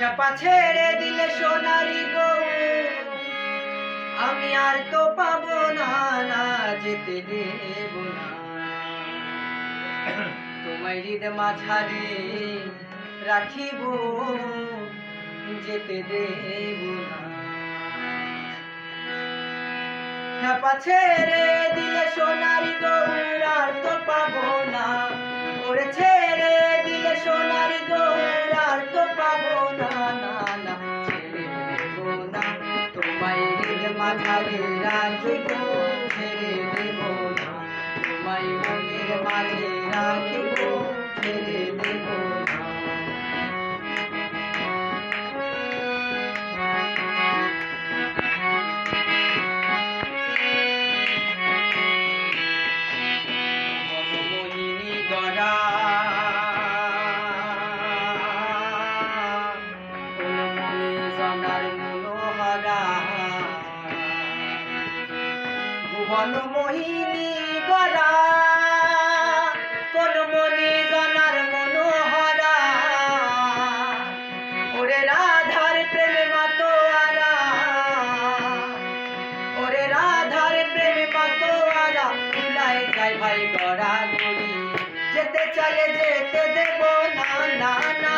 চাপা ছেড়ে দিলে সোনারি গো। আমি আর তো পাবো না না যেতে দেব না। তোমায় হৃদ মাঝারে রাখিব, যেতে দেব না। চাপা ছেড়ে দিলে সোনারি রাখিব ছেড়ে দেব না। তোমায় মনের মাঝে রাখিব ছেড়ে ভুবন মোহিনী গড়া। ফুলমণি জনার মনোহরা। ওরে রাধার প্রেমে মাতোয়ারা ওরে রাধার প্রেমে মাতোয়ারা ভুলায় যায় ভাই গড়া গড়ি। যেতে চলে যেতে দেব, না না না।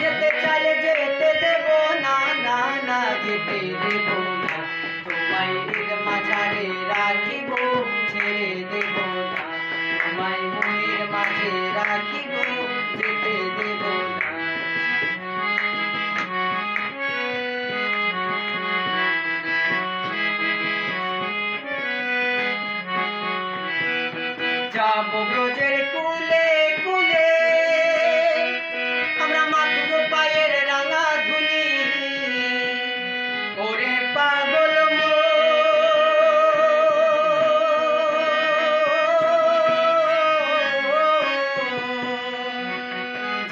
যেতে চলে যেতে দেব, না না না। যেতে দেব না। তোমায় মাঝারে রাখিব ব্রজের কুলে কুলে। আমরা মাতব পায়ের রাঙা ধুলি। ওরে পাগল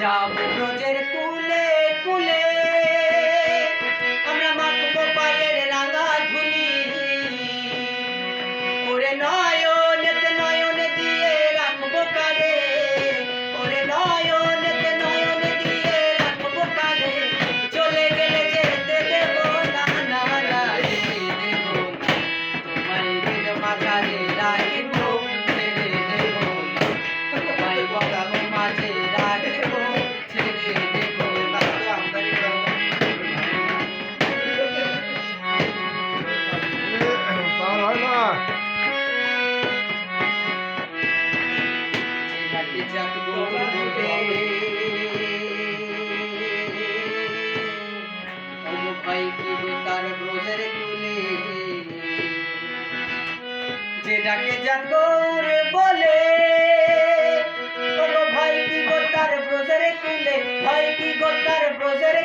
যাব ব্রজের কুলে কুলে। ভাই কি তার ব্রোজের ভাই কি গো তার ব্রোজের ভাই কি গো তার ব্রোজের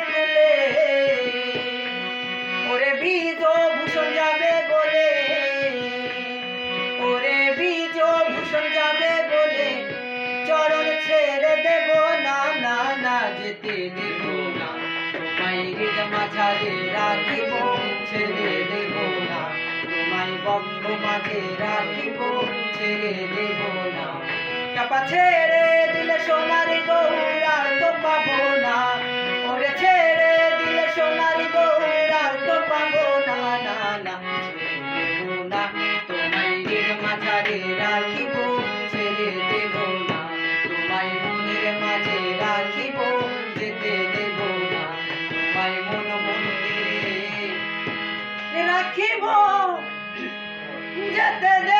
ওরে বীজ ভূষণ যাবে বলে, ওরে বীজ ভূষণ যাবে বলে, চরণ ছেড়ে দেব মাঝে রাখিব ছেড়ে দেব না। চাপা ছেড়ে দিলে সোনারি that, that, that.